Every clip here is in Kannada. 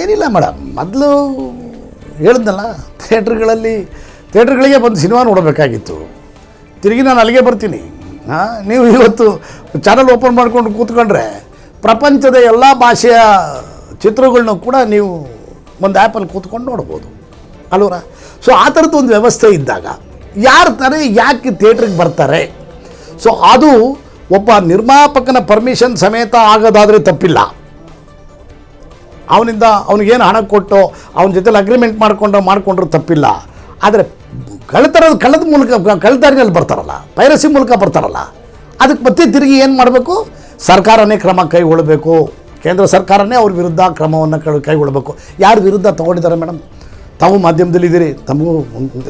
ಏನಿಲ್ಲ ಮೇಡಮ್ ಮೊದಲು ಹೇಳಿದ್ನಲ್ಲ, ಥಿಯೇಟ್ರ್ಗಳಲ್ಲಿ, ಥಿಯೇಟ್ರ್ಗಳಿಗೆ ಬಂದು ಸಿನಿಮಾ ನೋಡಬೇಕಾಗಿತ್ತು. ತಿರುಗಿ ನಾನು ಅಲ್ಲಿಗೆ ಬರ್ತೀನಿ. ಹಾಂ, ನೀವು ಇವತ್ತು ಚಾನಲ್ ಓಪನ್ ಮಾಡ್ಕೊಂಡು ಕೂತ್ಕೊಂಡ್ರೆ ಪ್ರಪಂಚದ ಎಲ್ಲ ಭಾಷೆಯ ಚಿತ್ರಗಳನ್ನೂ ಕೂಡ ನೀವು ಒಂದು ಆ್ಯಪಲ್ಲಿ ಕೂತ್ಕೊಂಡು ನೋಡ್ಬೋದು. ಅಲ್ವರ? ಸೊ ಆ ಥರದ್ದು ಒಂದು ವ್ಯವಸ್ಥೆ ಇದ್ದಾಗ ಯಾರು ತಾನೇ ಯಾಕೆ ಥಿಯೇಟ್ರಿಗೆ ಬರ್ತಾರೆ? ಸೊ ಅದು ಒಬ್ಬ ನಿರ್ಮಾಪಕನ ಪರ್ಮಿಷನ್ ಸಮೇತ ಆಗೋದಾದರೆ ತಪ್ಪಿಲ್ಲ. ಅವನಿಂದ ಅವನಿಗೇನು ಹಣ ಕೊಟ್ಟು, ಅವನ ಜೊತೆಲಿ ಅಗ್ರಿಮೆಂಟ್ ಮಾಡಿಕೊಂಡು, ಮಾಡಿಕೊಂಡ್ರೂ ತಪ್ಪಿಲ್ಲ. ಆದರೆ ಕಳ್ತರದ ಕಳ್ಳದ ಮೂಲಕ ಕಳ್ತಾರಿನಲ್ಲಿ ಬರ್ತಾರಲ್ಲ ಪೈರಸಿ ಮೂಲಕ ಬರ್ತಾರಲ್ಲ, ಅದಕ್ಕೆ ಮತ್ತೆ ತಿರುಗಿ ಏನು ಮಾಡಬೇಕು? ಸರ್ಕಾರನೇ ಕ್ರಮ ಕೈಗೊಳ್ಳಬೇಕು. ಕೇಂದ್ರ ಸರ್ಕಾರನೇ ಅವ್ರ ವಿರುದ್ಧ ಕ್ರಮವನ್ನು ಕೈಗೊಳ್ಳಬೇಕು. ಯಾರ ವಿರುದ್ಧ ತೊಗೊಂಡಿದ್ದಾರೆ ಮೇಡಮ್? ತಾವು ಮಾಧ್ಯಮದಲ್ಲಿದ್ದೀರಿ ತಮಗೂ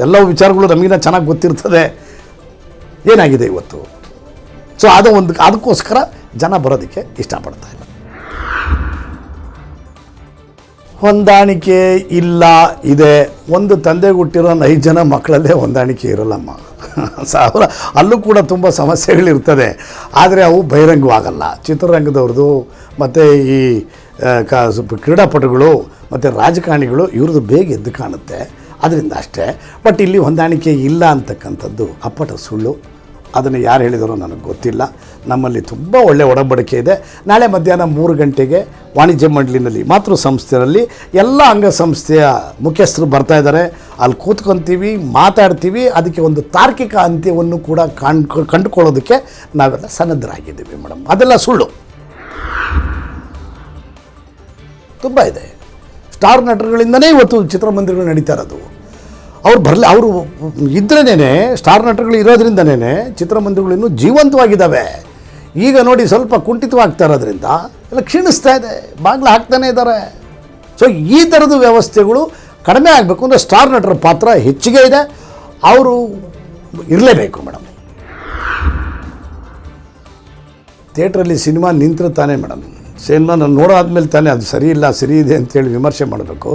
ಎಲ್ಲ ವಿಚಾರಗಳು ನಮಗಿನ್ನ ಚೆನ್ನಾಗಿ ಗೊತ್ತಿರ್ತದೆ. ಏನಾಗಿದೆ ಇವತ್ತು? ಸೊ ಅದು ಒಂದು ಅದಕ್ಕೋಸ್ಕರ ಜನ ಬರೋದಕ್ಕೆ ಇಷ್ಟಪಡ್ತಾ ಇಲ್ಲ. ಹೊಂದಾಣಿಕೆ ಇಲ್ಲ, ಇದೆ. ಒಂದು ತಂದೆ ಹುಟ್ಟಿರೋ ಐದು ಜನ ಮಕ್ಕಳಲ್ಲೇ ಹೊಂದಾಣಿಕೆ ಇರಲ್ಲಮ್ಮ. ಸಾವಿರ, ಅಲ್ಲೂ ಕೂಡ ತುಂಬ ಸಮಸ್ಯೆಗಳಿರ್ತದೆ. ಆದರೆ ಅವು ಬಹಿರಂಗವಾಗಲ್ಲ. ಚಿತ್ರರಂಗದವ್ರದ್ದು ಮತ್ತು ಈ ಕ ಕ್ರೀಡಾಪಟುಗಳು, ಮತ್ತು ರಾಜಕಾರಣಿಗಳು ಇವ್ರದ್ದು ಬೇಗ ಎದ್ದು ಕಾಣುತ್ತೆ. ಅದರಿಂದ ಅಷ್ಟೇ. ಬಟ್ ಇಲ್ಲಿ ಹೊಂದಾಣಿಕೆ ಇಲ್ಲ ಅಂತಕ್ಕಂಥದ್ದು ಅಪ್ಪಟ ಸುಳ್ಳು. ಅದನ್ನು ಯಾರು ಹೇಳಿದರೂ ನನಗೆ ಗೊತ್ತಿಲ್ಲ. ನಮ್ಮಲ್ಲಿ ತುಂಬ ಒಳ್ಳೆಯ ಒಡಂಬಡಿಕೆ ಇದೆ. ನಾಳೆ ಮಧ್ಯಾಹ್ನ ಮೂರು ಗಂಟೆಗೆ ವಾಣಿಜ್ಯ ಮಂಡಳಿನಲ್ಲಿ ಮಾತೃ ಸಂಸ್ಥೆಯಲ್ಲಿ ಎಲ್ಲ ಅಂಗಸಂಸ್ಥೆಯ ಮುಖ್ಯಸ್ಥರು ಬರ್ತಾ ಇದ್ದಾರೆ. ಅಲ್ಲಿ ಕೂತ್ಕೊತೀವಿ, ಮಾತಾಡ್ತೀವಿ. ಅದಕ್ಕೆ ಒಂದು ತಾರ್ಕಿಕ ಅಂತ್ಯವನ್ನು ಕೂಡ ಕಾಣ್ಕೊ ಕಂಡುಕೊಳ್ಳೋದಕ್ಕೆ ನಾವೆಲ್ಲ ಸನ್ನದ್ಧರಾಗಿದ್ದೀವಿ ಮೇಡಮ್. ಅದೆಲ್ಲ ಸುಳ್ಳು. ತುಂಬ ಇದೆ. ಸ್ಟಾರ್ ನಟರುಗಳಿಂದನೇ ಇವತ್ತು ಚಿತ್ರಮಂದಿರಗಳು ನಡೀತಾ ಇರೋದು. ಅವ್ರು ಬರಲಿ, ಅವರು ಇದ್ರೇ ಸ್ಟಾರ್ ನಟರುಗಳು ಇರೋದ್ರಿಂದನೇ ಚಿತ್ರಮಂದಿರಗಳು ಇನ್ನೂ ಜೀವಂತವಾಗಿದ್ದಾವೆ ಈಗ ನೋಡಿ ಸ್ವಲ್ಪ ಕುಂಠಿತವಾಗ್ತಾ ಇರೋದ್ರಿಂದ ಎಲ್ಲ ಕ್ಷೀಣಿಸ್ತಾ ಇದೆ, ಬಾಗಿಲು ಹಾಕ್ತಾನೆ ಇದ್ದಾರೆ ಸೊ ಈ ಥರದ ವ್ಯವಸ್ಥೆಗಳು ಕಡಿಮೆ ಆಗಬೇಕು ಅಂದರೆ ಸ್ಟಾರ್ ನಟರ ಪಾತ್ರ ಹೆಚ್ಚಿಗೆ ಇದೆ. ಅವರು ಇರಲೇಬೇಕು ಮೇಡಮ್ ಥಿಯೇಟ್ರಲ್ಲಿ ಸಿನಿಮಾ ನಿಂತರೆ ತಾನೇ ಮೇಡಮ್ ಸಿನಿಮಾ ನಾನು ಆದಮೇಲೆ ತಾನೇ ಅದು ಸರಿ ಇಲ್ಲ, ಸರಿ ಇದೆ ಅಂತೇಳಿ ವಿಮರ್ಶೆ ಮಾಡಬೇಕು.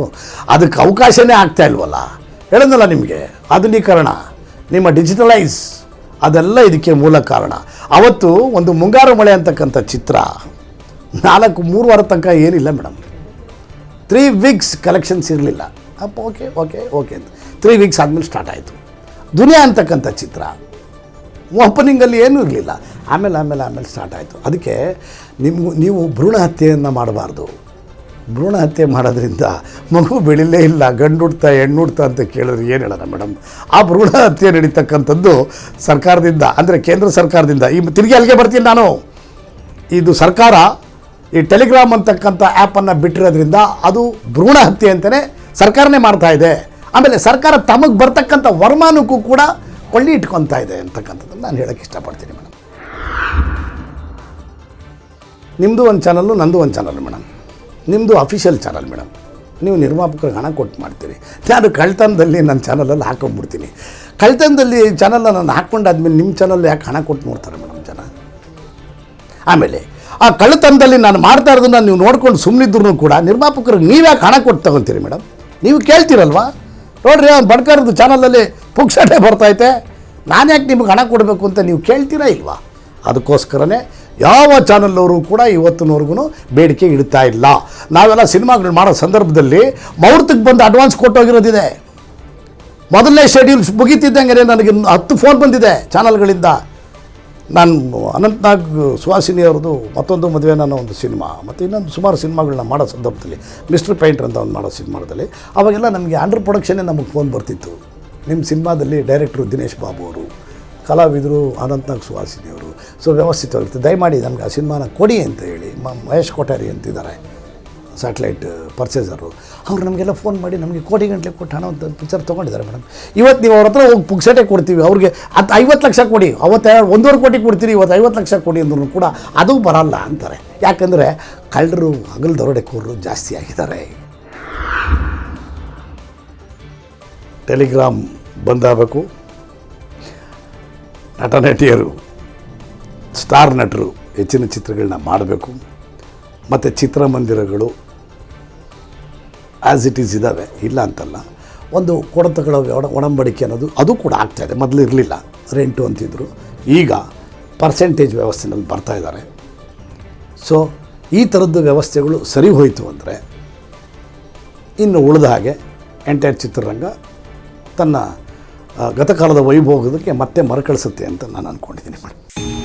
ಅದಕ್ಕೆ ಅವಕಾಶನೇ ಆಗ್ತಾ ಇಲ್ವಲ್ಲ. ಹೇಳಿದ್ನಲ್ಲ ನಿಮಗೆ? ಆಧುನೀಕರಣ, ನಿಮ್ಮ ಡಿಜಿಟಲೈಸ್, ಅದೆಲ್ಲ ಇದಕ್ಕೆ ಮೂಲ ಕಾರಣ. ಅವತ್ತು ಒಂದು ಮುಂಗಾರು ಮಳೆ ಅಂತಕ್ಕಂಥ ಚಿತ್ರ ನಾಲ್ಕು, ಮೂರು ವಾರ ತನಕ ಏನಿಲ್ಲ ಮೇಡಮ್. ತ್ರೀ ವೀಕ್ಸ್ ಕಲೆಕ್ಷನ್ಸ್ ಇರಲಿಲ್ಲ. ಅಪ್ಪ ಓಕೆ ಓಕೆ ಓಕೆ ಅಂತ. ತ್ರೀ ವೀಕ್ಸ್ ಆದಮೇಲೆ ಸ್ಟಾರ್ಟ್ ಆಯಿತು. ದುನಿಯಾ ಅಂತಕ್ಕಂಥ ಚಿತ್ರ ಓಪನಿಂಗಲ್ಲಿ ಏನೂ ಇರಲಿಲ್ಲ. ಆಮೇಲೆ ಆಮೇಲೆ ಆಮೇಲೆ ಸ್ಟಾರ್ಟ್ ಆಯಿತು. ಅದಕ್ಕೆ ನಿಮ್ಗೂ, ನೀವು ಭ್ರೂಣ ಹತ್ಯೆಯನ್ನು ಮಾಡಬಾರ್ದು. ಭ್ರೂಣ ಹತ್ಯೆ ಮಾಡೋದ್ರಿಂದ ಮಗು ಬೆಳಿಲೇ ಇಲ್ಲ ಗಂಡು ಹುಡ್ತಾ ಹೆಣ್ಣು ಹುಡ್ತಾ ಅಂತ ಕೇಳಿದ್ರೆ ಏನು ಹೇಳೋಣ ಮೇಡಮ್? ಆ ಭ್ರೂಣ ಹತ್ಯೆ ನಡೀತಕ್ಕಂಥದ್ದು ಸರ್ಕಾರದಿಂದ, ಅಂದರೆ ಕೇಂದ್ರ ಸರ್ಕಾರದಿಂದ. ಈ ತಿರುಗಿ ಅಲ್ಲಿಗೆ ಬರ್ತೀನಿ ನಾನು. ಇದು ಸರ್ಕಾರ ಈ ಟೆಲಿಗ್ರಾಮ್ ಅಂತಕ್ಕಂಥ ಆ್ಯಪನ್ನು ಬಿಟ್ಟಿರೋದ್ರಿಂದ ಅದು ಭ್ರೂಣ ಹತ್ಯೆ ಅಂತಲೇ ಸರ್ಕಾರನೇ ಮಾಡ್ತಾ ಇದೆ. ಆಮೇಲೆ ಸರ್ಕಾರ ತಮಗೆ ಬರ್ತಕ್ಕಂಥ ವರಮಾನಕ್ಕೂ ಕೂಡ ಕೊಳ್ಳಿ ಇಟ್ಕೊತಾ ಇದೆ ಅಂತಕ್ಕಂಥದ್ದನ್ನು ನಾನು ಹೇಳೋಕ್ಕೆ ಇಷ್ಟಪಡ್ತೀನಿ ಮೇಡಮ್. ನಿಮ್ಮದು ಒಂದು ಚಾನಲ್ಲು ನಂದು ಒಂದು ಚಾನಲ್ ಮೇಡಮ್. ನಿಮ್ಮದು ಅಫಿಷಿಯಲ್ ಚಾನಲ್ ಮೇಡಮ್ ನೀವು ನಿರ್ಮಾಪಕರಿಗೆ ಹಣ ಕೊಟ್ಟು ಮಾಡ್ತೀರಿ. ನಾನು ಕಳ್ತನದಲ್ಲಿ ನನ್ನ ಚಾನಲಲ್ಲಿ ಹಾಕೊಂಡ್ಬಿಡ್ತೀನಿ. ಕಳ್ತನದಲ್ಲಿ ಚಾನಲನ್ನು ನಾನು ಹಾಕ್ಕೊಂಡಾದ್ಮೇಲೆ ನಿಮ್ಮ ಚಾನಲ್ ಯಾಕೆ ಹಣ ಕೊಟ್ಟು ನೋಡ್ತಾರೆ ಮೇಡಮ್ ಜನ? ಆಮೇಲೆ, ಆ ಕಳ್ಳತನದಲ್ಲಿ ನಾನು ಮಾಡ್ತಾ ಇರೋದನ್ನ ನೀವು ನೋಡ್ಕೊಂಡು ಸುಮ್ಮನಿದ್ರು ಕೂಡ ನಿರ್ಮಾಪಕರಿಗೆ ನೀವು ಯಾಕೆ ಹಣ ಕೊಟ್ಟು ತಗೊಂತೀರಿ ಮೇಡಮ್ ನೀವು ಕೇಳ್ತೀರಲ್ವಾ? ನೋಡ್ರಿ, ಅವ್ನು ಬಡ್ಕರ್ದು ಚಾನಲಲ್ಲಿ ಪುಕ್ಸಟೆ ಬರ್ತೈತೆ ನಾನು ಯಾಕೆ ನಿಮಗೆ ಹಣ ಕೊಡಬೇಕು ಅಂತ ನೀವು ಕೇಳ್ತೀರಾ ಇಲ್ವಾ? ಅದಕ್ಕೋಸ್ಕರನೇ ಯಾವ ಚಾನಲ್ನವರು ಕೂಡ ಇವತ್ತಿನವರೆಗೂ ಬೇಡಿಕೆ ಇಡ್ತಾ ಇಲ್ಲ. ನಾವೆಲ್ಲ ಸಿನಿಮಾಗಳು ಮಾಡೋ ಸಂದರ್ಭದಲ್ಲಿ ಮುಹೂರ್ತಕ್ಕೆ ಬಂದು ಅಡ್ವಾನ್ಸ್ ಕೊಟ್ಟೋಗಿರೋದಿದೆ ಮೊದಲನೇ ಶೆಡ್ಯೂಲ್ಸ್ ಮುಗೀತಿದ್ದಂಗೆ ನನಗೆ ಹತ್ತು ಫೋನ್ ಬಂದಿದೆ ಚಾನಲ್ಗಳಿಂದ. ನಾನು ಅನಂತನಾಗ್ ಸುಹಾಸಿನಿ ಅವ್ರದ್ದು ಮತ್ತೊಂದು ಮದುವೆ ಅನ್ನೋ ಒಂದು ಸಿನಿಮಾ, ಮತ್ತು ಇನ್ನೊಂದು ಸುಮಾರು ಸಿನಿಮಾಗಳನ್ನ ಮಾಡೋ ಸಂದರ್ಭದಲ್ಲಿ, ಮಿಸ್ಟರ್ ಪೈಂಟ್ರ್ ಅಂತ ಒಂದು ಮಾಡೋ ಸಿನಿಮಾದಲ್ಲಿ, ಅವಾಗೆಲ್ಲ ನಮಗೆ ಅಂಡರ್ ಪ್ರೊಡಕ್ಷನ್ನೇ ನಮಗೆ ಫೋನ್ ಬರ್ತಿತ್ತು. ನಿಮ್ಮ ಸಿನಿಮಾದಲ್ಲಿ ಡೈರೆಕ್ಟ್ರು ದಿನೇಶ್ ಬಾಬು ಅವರು, ಕಲಾವಿದರು ಅನಂತನಾಗ್ ಸುಹಾಸಿನಿ ಅವರು. ಸೊ ವ್ಯವಸ್ಥಿತವಾಗಿತ್ತು ದಯಮಾಡಿ ನಮಗೆ ಆ ಸಿನಿಮಾನ ಕೊಡಿ ಅಂತ ಹೇಳಿ, ಮ ಮಹೇಶ್ ಕೊಠಾರಿ ಅಂತಿದ್ದಾರೆ ಸ್ಯಾಟಲೈಟ್ ಪರ್ಚೇಸರು ಅವ್ರು ನಮಗೆಲ್ಲ ಫೋನ್ ಮಾಡಿ ನಮಗೆ ಕೋಟಿ ಗಂಟಲೆ ಕೊಟ್ಟು ಹಣ ಅಂತ ಪಿಕ್ಚರ್ ತೊಗೊಂಡಿದ್ದಾರೆ ಮೇಡಮ್ ಇವತ್ತು ನೀವು ಅವ್ರ ಹತ್ರ ಹೋಗಿ ಪುಕ್ಸೆಟೆ ಕೊಡ್ತೀವಿ, ಅವ್ರಿಗೆ ಅದು ಐವತ್ತು ಲಕ್ಷ ಕೊಡಿ, ಅವತ್ತು ಒಂದೂವರೆ ಕೋಟಿ ಕೊಡ್ತೀರಿ, ಇವತ್ತು ಐವತ್ತು ಲಕ್ಷ ಕೊಡಿ ಅಂದ್ರೂ ಕೂಡ ಅದು ಬರಲ್ಲ ಅಂತಾರೆ. ಯಾಕಂದರೆ ಕಳ್ಳರು, ಹಗಲು ದರೋಡೆಕೋರರು ಜಾಸ್ತಿ ಆಗಿದ್ದಾರೆ. ಟೆಲಿಗ್ರಾಮ್ ಬಂದಾಗಬೇಕು ನಟ, ನಟಿಯರು ಸ್ಟಾರ್ ನಟರು ಹೆಚ್ಚಿನ ಚಿತ್ರಗಳನ್ನ ಮಾಡಬೇಕು. ಮತ್ತು ಚಿತ್ರಮಂದಿರಗಳು ಆ್ಯಸ್ ಇಟ್ ಈಸ್ ಇದ್ದಾವೆ ಇಲ್ಲ ಅಂತಲ್ಲ. ಒಂದು ಕೊಡತಗಳ ಒಡ ಒಡಂಬಡಿಕೆ ಅನ್ನೋದು ಅದು ಕೂಡ ಆಗ್ತಾಯಿದೆ ಮೊದಲು ಇರಲಿಲ್ಲ. ರೆಂಟು ಅಂತಿದ್ರು. ಈಗ ಪರ್ಸೆಂಟೇಜ್ ವ್ಯವಸ್ಥೆನಲ್ಲಿ ಬರ್ತಾ ಇದ್ದಾರೆ. ಸೊ ಈ ಥರದ್ದು ವ್ಯವಸ್ಥೆಗಳು ಸರಿ ಹೋಯಿತು ಅಂದರೆ ಇನ್ನು ಉಳಿದ ಹಾಗೆ ಎಂಟೈರ್ ಚಿತ್ರರಂಗ ತನ್ನ ಗತಕಾಲದ ವೈಭೋಗದಕ್ಕೆ ಮತ್ತೆ ಮರುಕಳಿಸುತ್ತೆ ಅಂತ ನಾನು ಅಂದ್ಕೊಂಡಿದ್ದೀನಿ ಮೇಡಮ್